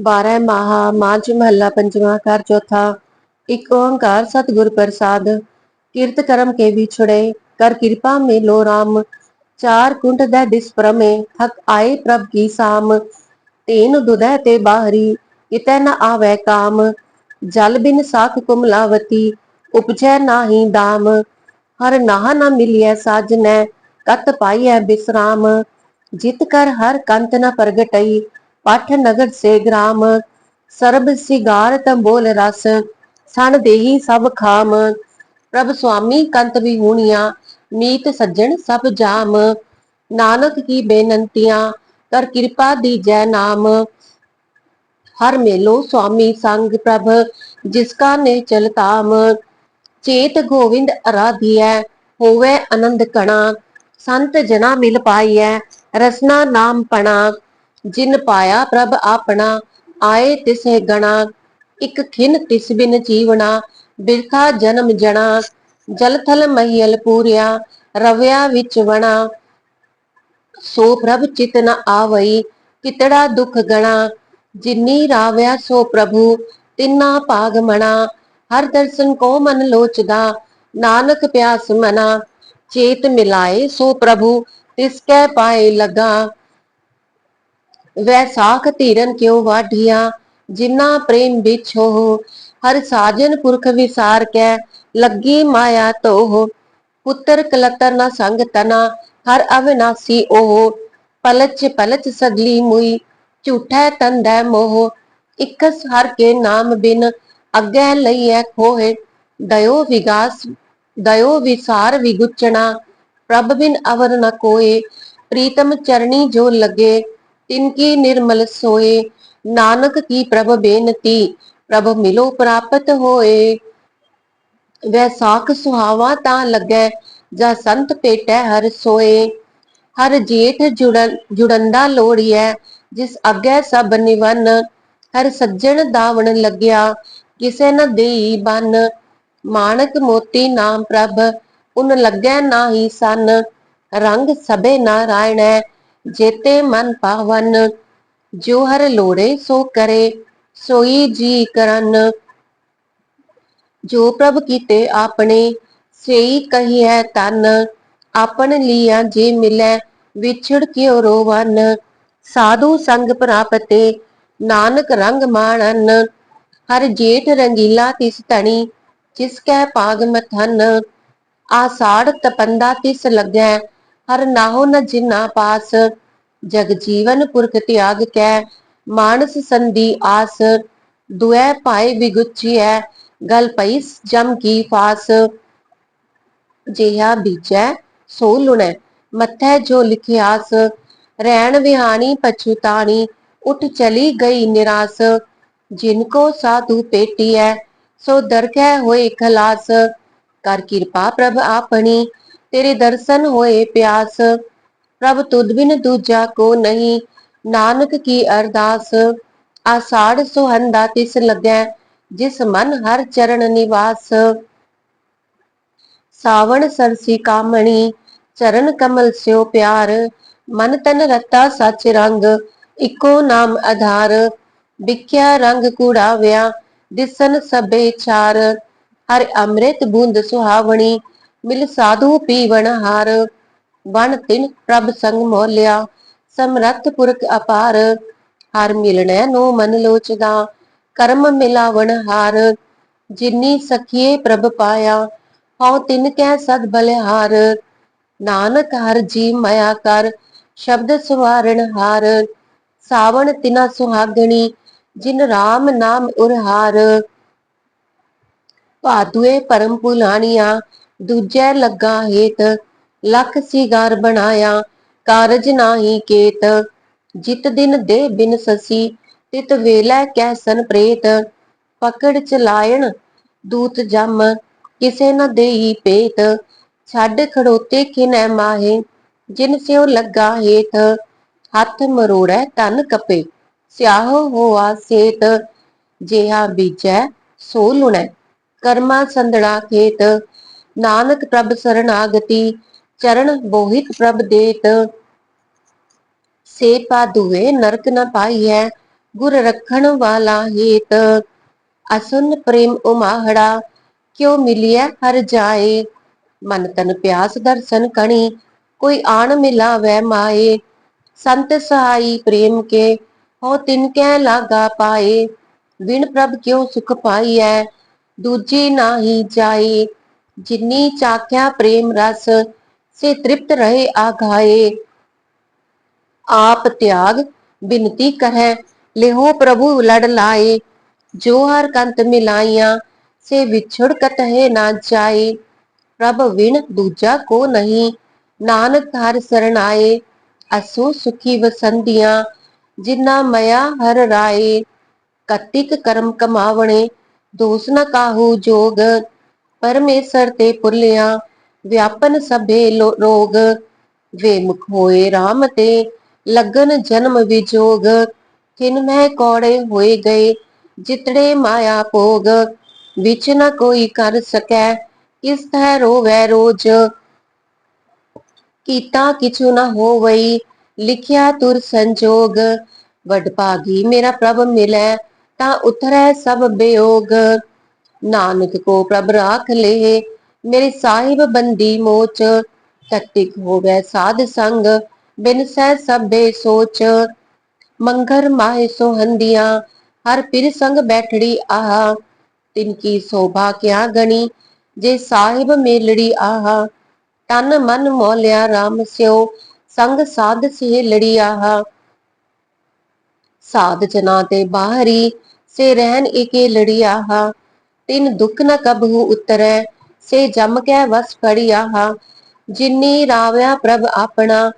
ਬਾਰਹ ਮਾਹਾ, ਮਾਝ, ਮਹੱਲਾ ਪੰਜਵਾਂ ਕਰ ਚੌਥਾ, ਇੱਕ ਓੰਕਾਰ, ਸਤਿਗੁਰ ਪ੍ਰਸਾਦ, ਕਿਰਤ ਕਰਮ ਕੇ ਵਿਛੜੇ ਕਰ ਕਿਰਪਾ ਮਿਲੋ ਰਾਮ, ਚਾਰ ਕੁੰਡ ਦਾ ਦਿਸ ਹਕ ਆਏ ਪ੍ਰਭ ਕੀ ਸਾਮ ਤੀਨ ਦੁਦੈ ਤੇ ਬਾਹਰੀ ਕਿਤੈ ਨ ਆਵੈ ਕਾਮ, ਜਲ ਬਿਨ ਸਾਖ ਕੁਮਲਾਵਤੀ, ਉਪਜੈ ਨਾਹੀ ਦਾਮ, ਹਰ ਨਾਹ ਨ ਮਿਲਿਐ ਸਾਜਨੈ, ਕਤ ਪਾਈਐ ਬਿਸਰਾਮ, ਜਿਤ ਕਰ ਹਰ ਕੰਤ ਨ ਪ੍ਰਗਟਈ ਪਠ ਨਗਰ ਸੇ ਗ੍ਰਾਮ, ਸਰਬ ਸਿਗਾਰ ਤੰਬੋਲ ਰਸ, ਸਣ ਦੇਹੀ ਸਭ ਖਾਮ। ਪ੍ਰਭ ਸੁਆਮੀ ਕੰਤ ਵਿਹੂਣੀਆਂ, ਮੀਤ ਸੱਜਣ ਸਭ ਜਾਮ। ਨਾਨਕ ਕੀ ਬੇਨੰਤੀਆਂ, ਕਰ ਕਿਰਪਾ ਦੀਜੈ ਨਾਮ। ਹਰ ਮੇਲੋ ਸੁਆਮੀ ਸੰਗ ਪ੍ਰਭ, ਜਿਸ ਕਾ ਨੇ ਚਲ ਤਾਮ ਚੇਤ ਗੋਵਿੰਦ ਅਰਾਧੀਐ, ਹੋਵੇ ਆਨੰਦ ਕਣਾ। ਸੰਤ ਜਨਾ ਮਿਲ ਪਾਈਐ, ਰਸਨਾ ਨਾਮ ਪਣਾ। ਜਿਨ ਪਾਇਆ ਪ੍ਰਭ ਆਪਣਾ, ਆਏ ਤਿਸ ਗਣਾ, ਇਕ ਖਿਨ ਤਿਸ ਬਿਨ ਜੀਵਣਾ, ਬਿਰਥਾ ਜਨਮ ਜਣਾ, ਜਲ ਥਲ ਮਹੀਲ ਪੂਰਿਆ, ਰਵਿਆ ਵਿੱਚ ਵਣਾ। ਸੋ ਪ੍ਰਭ ਚਿਤ ਨ ਆਵਈ, ਕਿਤੜਾ ਦੁਖ ਗਣਾ, ਜਿਨੀ ਰਾਵਿਆ ਸੋ ਪ੍ਰਭੂ, ਤਿੰਨਾ ਭਾਗ ਮਣਾ। ਹਰ ਦਰਸ਼ਨ ਕੋ ਮਨ ਲੋਚਦਾ, ਨਾਨਕ ਪਿਆਸ ਮਨਾ। ਚੇਤ ਮਿਲਾਏ ਸੋ ਪ੍ਰਭੂ, ਤਿਸ ਕੈ ਪਾਏ ਲਗਾ। ਵੈਸਾਖ ਧੀਰਨ ਕਿਉ ਵਾਢੀਆਂ, ਜਿਨਾ ਪ੍ਰੇਮ ਵਿੱਚ ਹੋ, ਹਰ ਸਾਜਨ ਪੁਰਖ ਵਿਸਾਰ ਕੈ, ਲੱਗੀ ਮਾਇਆ ਤੋਹ ਪੁੱਤਰ ਕਲਤਰ ਨ ਸੰਗ ਤਨਾ, ਹਰ ਅਵਿਨਾਸੀ ਉਹ ਪਲਚ ਪਲਚ ਸਗਲੀ ਮੁਈ, ਝੂਠੈ ਤੰਦੈ ਮੋਹ, ਇਕਸ ਹਰ ਕੇ ਨਾਮ ਬਿਨ, ਅੱਗੇ ਲਈਐ ਖੋਹੇ, ਦਇਓ ਵਿਗਾਸ, ਦਇਓ ਵਿਸਾਰ ਵਿਗੁਚਣਾ, ਪ੍ਰਭ ਬਿਨ ਅਵਰ ਨ ਕੋਏ, ਪ੍ਰੀਤਮ ਚਰਣੀ ਜੋ ਲਗੇ ਤਿਨ ਕੀ ਨਿਰਮਲ ਸੋਏ ਨਾਨਕ ਕੀ ਪ੍ਰਭ ਬੇਨਤੀ ਪ੍ਰਭ ਮਿਲੋ ਪ੍ਰਾਪਤ ਹੋਏ ਵੈਸਾਖ ਸੁਹਾਵਾ ਤਾਂ ਲੱਗੈ ਜਾ ਸੰਤ ਭੇਟੈ ਹਰ ਸੋਏ ਹਰ ਜੇਠ ਜੁੜਨ ਜੁੜੰਦਾ ਲੋੜੀਐ ਜਿਸ ਅੱਗੇ ਸਭ ਨਿਵਨ ਹਰ ਸੱਜਣ ਦਾਵਣ ਲੱਗਿਆ ਕਿਸੇ ਨ ਦੇਈ ਬਨ ਮਾਣਕ ਮੋਤੀ ਨਾਮ ਪ੍ਰਭ ਉਨ ਲੱਗੈ ਨਾਹੀ ਸਨ ਰੰਗ ਸਭੇ ਨਾਰਾਇਣੈ ਜੇਤੇ ਮਨ ਪਾਵਨ ਜੋ ਹਰ ਲੋੜੇ ਸੋ ਕਰੇ ਸੋਈ ਜੀ ਕਰਨ ਜੋ ਪ੍ਰਭ ਕੀਤੇ ਆਪਣੇ ਸੇਈ ਕਹੀਐ ਤਨ ਆਪਨ ਲੀਆ ਜੇ ਮਿਲੈ ਵਿਛੜ ਕਿਉ ਰੋਵਨ ਸਾਧੂ ਸੰਗ ਪ੍ਰਾਪਤੇ ਨਾਨਕ ਰੰਗ ਮਾਣਨ ਹਰ ਜੇਠ ਰੰਗੀਲਾ ਤਿਸ ਧਣੀ ਜਿਸ ਕੈ ਭਾਗ ਮਥਨ ਆਸਾੜ ਤਪੰਦਾ ਤਿਸ ਲੱਗੈ ਹਰ ਨਾਹੋ ਨ ਜਿਨਾ ਪਾਸ, ਜਗ ਜੀਵਨ ਪੁਰਖ ਤਿਆਗ ਕੈ, ਮਾਨਸ ਸੰਧੀ ਆਸ ਦੁਐ ਪਾਏ ਵਿਗੁਚੀਐ, ਗਲ ਪਈ ਜਮ ਕੀ ਫਾਸ, ਜਿਹਾ ਬੀਜੈ, ਸੋ ਲੁਣੈ, ਮਥੈ ਜੋ ਲਿਖਿਆਸ ਰਹਿਣ ਵਿਹਾਣੀ ਪਛੁਤਾਣੀ ਉਠ ਚਲੀ ਗਈ ਨਿਰਾਸ, ਜਿਨ ਕੋ ਸਾਧੂ ਹੈ ਸੋ ਦਰਖੈ ਹੋਏ ਖਲਾਸ, ਕਰ ਕਿਰਪਾ ਪ੍ਰਭ ਆਪਣੀ ਤੇਰੇ ਦਰਸ਼ਨ ਹੋਏ ਪਿਆਸ। ਪ੍ਰਭ ਤੁਧ ਬਿਨ ਦੂਜਾ ਕੋ ਨਹੀਂ। ਨਾਨਕ ਕੀ ਅਰਦਾਸ। ਆਸਾੜ ਸੁਹੰਦਾ ਤਿਸ ਲੱਗੈ, ਜਿਸ ਮਨ ਹਰ ਚਰਨ ਨਿਵਾਸ। ਸਾਵਣ ਸਰਸੀ ਕਾਮਣੀ, ਚਰਨ ਕਮਲ ਸਿਓ ਪਿਆਰ। ਮਨ ਤਨ ਰਤਾ ਸਚ ਰੰਗ, ਇਕੋ ਨਾਮ ਆਧਾਰ। ਵਿਖਿਆ ਰੰਗ ਕੂੜਾ ਕੁੜਾਵਿਆ, ਦਿਸਨ ਸਭੇ ਚਾਰ ਹਰ ਅੰਮ੍ਰਿਤ ਬੂੰਦ ਸੁਹਾਵਣੀ ਮਿਲ ਸਾਧੂ ਪੀਵਣ ਹਾਰ, ਵਣ ਤਿਨ ਪ੍ਰਭ ਸੰਗ ਮੋਲਿਆ, ਸਮਰੱਥ ਪੁਰਖ ਅਪਾਰ, ਹਰ ਮਿਲਣੈ ਨੋ ਮਨ ਲੋਚਦਾ, ਕਰਮ ਮਿਲਾਵਣ ਹਾਰ, ਜਿਨੀ ਸਖੀਏ ਪ੍ਰਭ ਪਾਇਆ, ਹਉ ਤਿਨ ਕੈ ਸਦ ਬਲਿਹਾਰ, ਨਾਨਕ ਹਰ ਜੀ ਮਾਇਆ ਕਰ, ਸ਼ਬਦ ਸੁਵਾਰਣ ਹਾਰ, ਸਾਵਣ ਤਿਨਾ ਸੁਹਾਗਣੀ, ਜਿਨ ਰਾਮ ਨਾਮ ਉਰਹਾਰ। ਭਾਦੁਏ ਪਰਮ ਪੁਲਾਣੀਆਂ ਦੂਜੈ ਲੱਗਾ ਹੇਤ, ਲੱਖ ਸਿਗਾਰ ਬਣਾਇਆ, ਕਾਰਜ ਨਾਹੀ ਕੇਤ। ਜਿਤ ਦਿਨ ਦੇ ਬਿਨ ਸਸੀ, ਤਿਤ ਵੇਲੇ ਕੈਸਨ ਪ੍ਰੇਤ। ਪਕੜ ਚਲਾਇਣ ਦੂਤ ਜਮ, ਕਿਸੇ ਨ ਦੇਈ ਪੇਤ। ਛੱਡ ਖੜੋਤੇ ਖਿਨੈ ਮਾਹੇ, ਜਿਨ ਸਿਉ ਲੱਗਾ ਹੇਤ। ਹੱਥ ਮਰੋੜੈ ਤਨ ਕਪੇ, ਸਿਆਹੋ ਹੋਆ ਸੇਤ। ਜਿਹਾ ਬੀਜੈ ਸੋ ਲੁਣੈ, ਕਰਮਾ ਸੰਦੜਾ ਖੇਤ। ਨਾਨਕ ਪ੍ਰਭ ਸਰਣਾਗਤੀ ਚਰਨ ਬੋਹਿਤ ਪ੍ਰਭ ਦੇਤ। ਸੇ ਪਾਦੂਏ ਨਰਕ ਨ ਪਾਈਐ, ਗੁਰ ਰੱਖਣ ਵਾਲਾ ਹੇਤ। ਅਸੁਨ ਪ੍ਰੇਮ ਉਮਾਹੜਾ, ਕਿਉ ਮਿਲਿਆ ਹਰ ਜਾਏ। ਮਨ ਤਨ ਪਿਆਸ ਦਰਸ਼ਨ ਕਣੀ, ਕੋਈ ਆਣ ਮਿਲਾਵੇ ਮਾਏ। ਸੰਤ ਸਹਾਈ ਪ੍ਰੇਮ ਕੇ, ਹੋ ਤਿਨ ਕੈ ਲਾਗਾ ਪਾਏ। ਵਿਣ ਪ੍ਰਭ ਕਿਉ ਸੁਖ ਪਾਈਐ, ਦੂਜੀ ਨਾਹੀ ਜਾਏ। ਜਿਨੀ ਚਾਖਿਆ ਪ੍ਰੇਮ ਰਸ ਸੇ ਤ੍ਰਿਪਤ ਰਹੇ ਆਘਾਏ ਆਪ ਤਿਆਗ ਬਿਨਤੀ ਕਰੈ ਲਿਹੋ ਪ੍ਰਭੂ ਲੜ ਲਾਏ ਜੋ ਹਰ ਕੰਤ ਮਿਲਾਈਆਂ ਸੇ ਵਿਛੜ ਕਤਹਿ ਨਾ ਜਾਏ ਪ੍ਰਭ ਵਿਣ ਦੂਜਾ ਕੋ ਨਹੀਂ ਨਾਨਕ ਹਰ ਸਰਣ ਆਏ ਅਸੋ ਸੁਖੀ ਵਸੰਦੀਆਂ ਜਿਨਾ ਮਇਆ ਹਰ ਰਾਏ ਕਤਿਕ ਕਰਮ ਕਮਾਵਣੇ ਦੋਸ ਨ ਕਾਹੂ ਜੋਗ ਪਰਮੇਸ਼ਰ ਤੇ ਪੁੱਲਿਆ, ਵਿਆਪਨ ਸਭੇ ਲੋ- ਰੋਗ। ਵੇ ਮੁਖ ਹੋਏ RAM ਤੇ, ਲਗਨ ਜਨਮ ਵਿਜੋਗ। ਤਿਨ ਮਹਿ ਕੋੜੇ ਹੋਏ ਗਏ, ਜਿਤੜੇ ਮਾਇਆ ਭੋਗ। ਵਿਚ ਨ ਕੋਈ ਕਰ ਸਕੈ, ਕਿਸ ਥੈ ਰੋਵੈ ਰੋਜ। ਕੀਤਾ ਕਿਛੁ ਨ ਹੋਵਈ, ਲਿਖਿਆ ਤੁਰ ਸੰਜੋਗ। ਵਡ ਭਾਗੀ ਮੇਰਾ ਪ੍ਰਭ ਮਿਲੈ, ਤਾਂ ਉਤਰੈ ਸਭ ਬਿਯੋਗ। ਨਾਨਕ ਕੋ ਪ੍ਰਭ ਰਾਖ ਲੇ। ਮੇਰੇ ਸਾਹਿਬ ਬੰਦੀ ਮੋਚ ਤਤਿਕ ਹੋਵੈ ਸਾਧ ਸੰਗ, ਬਿਨ ਸਹਿ ਸਭੇ ਸੋਚ। ਮੰਗਰ ਮਾਹਿ ਸੋਹੰਦੀਆਂ, ਹਰ ਪਿਰ ਸੰਗ ਬੈਠੜੀ ਆਹ। ਤਿਨ ਕੀ ਸੋਭਾ ਕਿਆ ਗਣੀ, ਜੇ ਸਾਹਿਬ ਮੇਲੜੀ ਆਹ। ਤਨ ਮਨ ਮੋਲਿਆ RAM ਸਿਓ, ਸੰਗ ਸਾਧ ਸਿਹ ਲੜੀ ਆਹ। ਸਾਧ ਜਨਾ ਤੇ ਬਾਹਰੀ, ਸੇ ਰਹਿਣ ਏਕੇ ਲੜੀ ਆਹ। ਤਿਨ ਦੁੱਖ ਨ ਕਬਹੂ ਉਤਰੈ, ਸੇ ਜਮ ਕੈ ਵਸ ਖੜੀ ਆਹਾ, ਜਿਨੀ ਰਾਵਿਆ ਪ੍ਰਭ ਆਪਣਾ,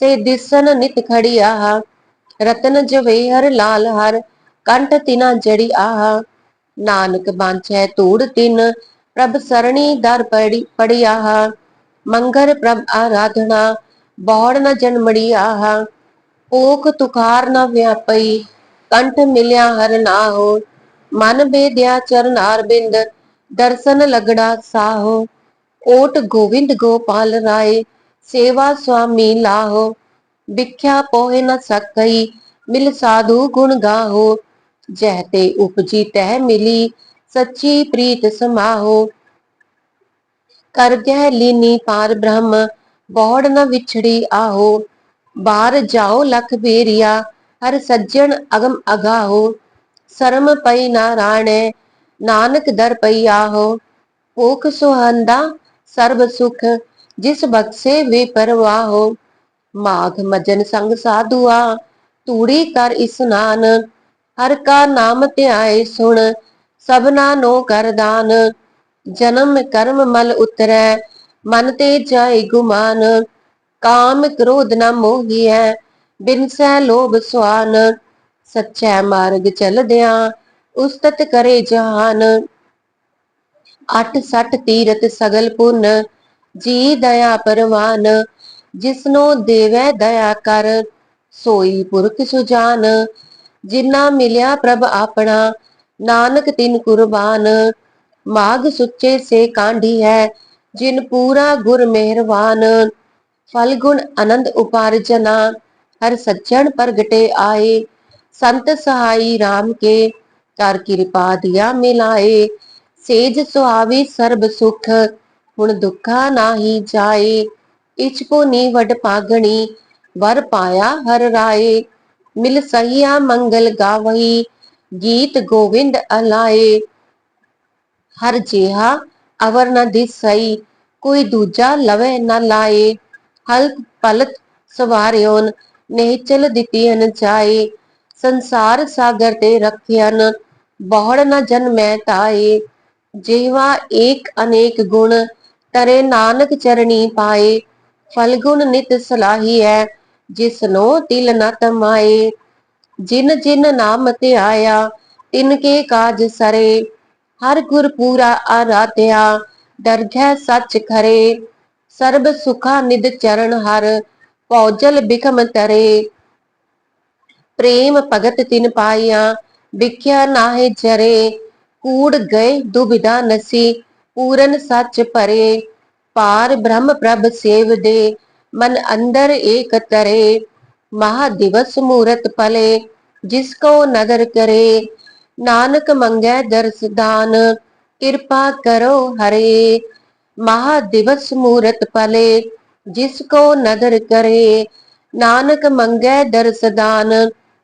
ਸੇ ਦਿਸਨ ਨਿਤ ਖੜੀ ਆਹਾ, ਰਤਨ ਜਵੇਹਰ ਲਾਲ ਹਰ, ਕੰਠ ਤਿਨਾ ਜੜੀ ਆਹਾ, ਨਾਨਕ ਬਾਂਛੈ ਧੂੜ ਤਿਨ, ਪ੍ਰਭ ਸਰਣੀ ਦਰ ਪੜੀ ਪੜੀ ਆਹਾ, ਮੰਗਰ ਪ੍ਰਭ ਆਰਾਧਨਾ, ਬੌੜ ਨ ਜਨਮੜੀ ਆਹ ਓਖ ਤੁਖਾਰ ਨ ਵਿਆਪਈ, ਕੰਠ ਮਿਲਿਆ ਹਰ ਨਾ ਹੋ ਮਨ ਬੇਦਿਆ ਚਰਨਾਰ ਬਿੰਦ ਦਰਸ਼ਨ ਲਗੜਾ ਸਾਹੋ। ਓਟ ਗੋਵਿੰਦ ਗੋਪਾਲ ਰਾਏ, ਸੇਵਾ ਸੁਆਮੀ ਲਾਹੋ। ਵਿਖਿਆ ਪੋਹਿ ਨ ਸਕਈ, ਮਿਲ ਸਾਧੂ ਗੁਣ ਗਾਹੋ। ਜਹ ਤੇ ਉਪਜੀ ਤਹਿ ਮਿਲੀ, ਸੱਚੀ ਪ੍ਰੀਤ ਸਮਾਹੋ। ਕਰ ਗਹਿ ਲੀਨੀ ਪਾਰ ਬ੍ਰਹਮ, ਬੌੜ ਨ ਵਿਛੜੀ ਆਹੋ। ਬਾਰ ਜਾਓ ਲਖ ਬੇਰੀਆ, ਹਰ ਸੱਜਣ ਅਗਮ ਅਗਾਹੋ। ਸਰਮ ਪਈ ਨਾਰਾਇਣੈ ਨਾਨਕ ਦਰ ਪਈ ਆਹੋ। ਭੁਖ ਸੁਹੰਦਾ ਸਰਬ ਸੁਖ, ਜਿਸ ਬਖਸ਼ੇ ਵੇ ਪਰਵਾਹੋ। ਮਾਘ ਮਜਨ ਸੰਗ ਸਾਧੂਆ ਤੂੜੀ ਕਰ ਇਸਨਾਨ ਹਰ ਕਾ ਨਾਮ ਧਿਆਏ ਸੁਣ, ਸਭਨਾ ਨੋ ਕਰ ਦਾਨ। ਜਨਮ ਕਰਮ ਮਲ ਉਤਰੈ, ਮਨ ਤੇ ਜਾਏ ਗੁਮਾਨ। ਕਾਮ ਕ੍ਰੋਧ ਨ ਮੋਹੀਐ, ਬਿਨ ਸਹਿ ਲੋਭ ਸੁਆਨ। ਸੱਚੈ ਮਾਰਗ ਚਲਦਿਆਂ ਉਸਤਤ ਕਰੇ ਜਹਾਨ ਅਠ ਸਠ ਤੀਰਤ ਸਗਲ ਪੁੰਨ, ਜੀ ਦਇਆ ਪਰਵਾਨ, ਜਿਸਨੋ ਦੇਵੈ ਦਇਆ ਕਰ, ਸੋਈ ਪੁਰਖ ਸੁਜਾਨ। ਜਿਨਾ ਮਿਲਿਆ ਪ੍ਰਭ ਆਪਣਾ, ਨਾਨਕ ਤਿਨ ਕੁਰਬਾਨ। ਮਾਗ ਸੁੱਚੇ ਸੇ ਕਾਂਢੀ ਹੈ, ਜਿਨ ਪੂਰਾ ਗੁਰ ਮਿਹਰਵਾਨ। ਫਲ ਗੁਣ ਆਨੰਦ ਉਪਾਰਜਨਾ ਹਰ ਸੱਜਣ ਪ੍ਰਗਟੇ ਆਏ। ਸੰਤ ਸਹਾਈ RAM ਕੇ ਕਰ ਕਿਰਪਾ ਦਿਆ ਮਿਲਾਏ। ਸੇਜ ਸੁਹਾਵੀ ਸਰਬ ਸੁਖ, ਹੁਣ ਦੁਖਾ ਨਾਹੀ ਜਾਏ। ਇਚ ਕੋ ਨੀ ਵਡ ਪਾਗਣੀ ਵਰ ਪਾਇਆ ਹਰ ਰਾਏ। ਮਿਲ ਸਹੀਆ ਮੰਗਲ ਗਾਵਹੀ, ਗੀਤ ਗੋਵਿੰਦ ਅਲਾਏ। ਹਰ ਜਿਹਾ ਅਵਰ ਨ ਦਿਸਈ, ਕੋਈ ਦੂਜਾ ਲਵੇ ਨ ਲਾਏ। ਹਲ ਪਲਤ ਸਵਾਰਿਓਨ ਦਿੱਤੀ ਅਨ ਜਾਏ ਸੰਸਾਰ ਸਾਗਰ ਤੇ ਰਖਿਆਨ ਬਹੁੜ ਨ ਜਨਮੈ ਤਾਏ ਜਿਹਵਾ ਏਕ ਅਨੇਕ ਗੁਣ, ਤਰੇ ਨਾਨਕ ਚਰਣੀ ਪਾਏ। ਫਲ ਗੁਣ ਨਿਤ ਸਲਾਹੀਐ ਜਿਸਨੋ ਤਿਲ ਨ ਤਮਾਏ। ਜਿਨ ਜਿਨ ਨਾਮ ਤੇ ਧਿਆਇਆ, ਤਿਨ ਕੇ ਕਾਜ ਸਰੇ। ਹਰ ਗੁਰ ਪੂਰਾ ਆਰਾਧਿਆ ਦਰਗਹਿ ਸੱਚ ਖਰੇ। ਸਰਬ ਸੁਖਾ ਨਿਦ ਚਰਨ ਹਰ ਪੌਜਲ ਬਿਖਮ ਤਰੇ। प्रेम भगत तिन पाया ਵਿਖਿਆ ਨਾਹੇ ਜਰੇ, ਕੂੜ ਗਏ ਦੁਬਿਧਾ ਨਸੀ, ਪੂਰਨ ਸੱਚ ਪਰੇ ਪਾਰ ਬ੍ਰਹਮ ਪ੍ਰਭ ਸੇਵ ਦੇ, ਮਨ ਅੰਦਰ ਏਕ ਤਰੇ, ਮਹਾ ਦਿਵਸ ਮੂਰਤ ਪਲੇ, ਜਿਸ ਕੋ ਨਦਰ ਕਰੇ, ਨਾਨਕ ਮੰਗੈ ਦਰਸਦਾਨ ਕਿਰਪਾ ਕਰੋ ਹਰੇ, ਮਹਾ ਦਿਵਸ ਮੂਰਤ ਪਲੇ, ਜਿਸ ਕੋ ਨਦਰ ਕਰੇ, ਨਾਨਕ ਮੰਗੈ ਦਰਸਦਾਨ